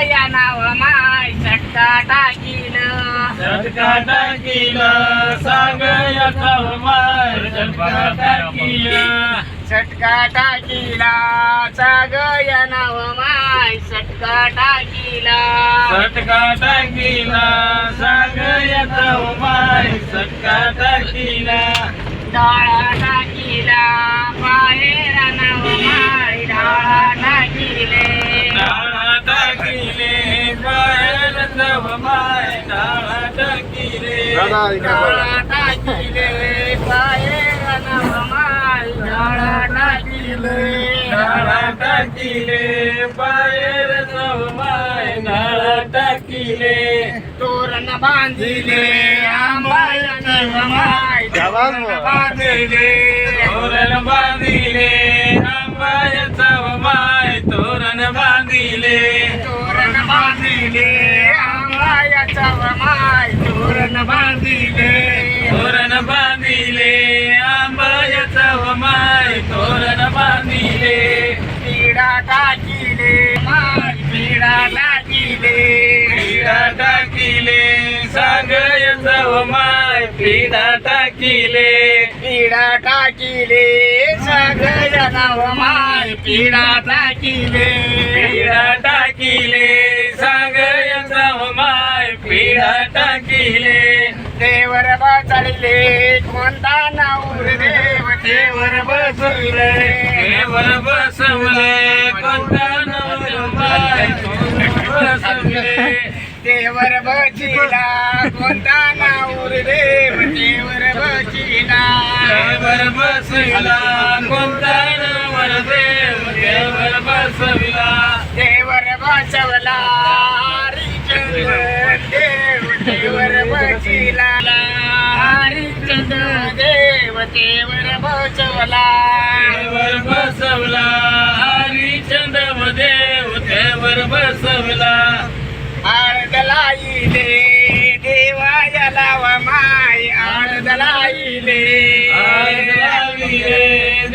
या नाव माय चटका टाकील टाकीला सांग याचा माय झटका टाकीला चटका टाकीला चाग या नाव माय चटका टाकीला झटका टाकीला सांग याचा माय झटका टाकीला डाळा टाकीला बाहेर बाहेर जाव माय डाळा टाकीले डाळा टाकीले बाहेर नाव माय डाळा टाकीले डाळा टाकीले बाहेर जाव माय डाळा टाकीले तोरण बांधिले आंबायाने माय तोरण बांधिले तोरण बांधिले आंबायाचा माय तोरण बांधिले तोरण बांधिले आंबायाचा माय तोरण बांधिले. तोरण बांधिले आंबायाचा माय तोरण बांधिले. पिढा टाकीले. माय पिढा टाकीले. पिढा टाकीले. सांगायचा माय पिढा टाकीले. पिढा टाकीले. सगळं नाव माय पिढा टाकीले. पिढा टाकीले. सांगायचा पिढा टाकीले देवर बसले कोणता नाऊर देव देवर बसले देवर बसवले कोणता माय बसवले. देवर बचिला कोणता नाऊर देव देवर बचिला देवर बसविला देवर बसवला. देवर बसवला. हरिचंद्र देव देवर बसवला. आळदलाईले देवाया लाव माय. आळदलाईले आळदलाईले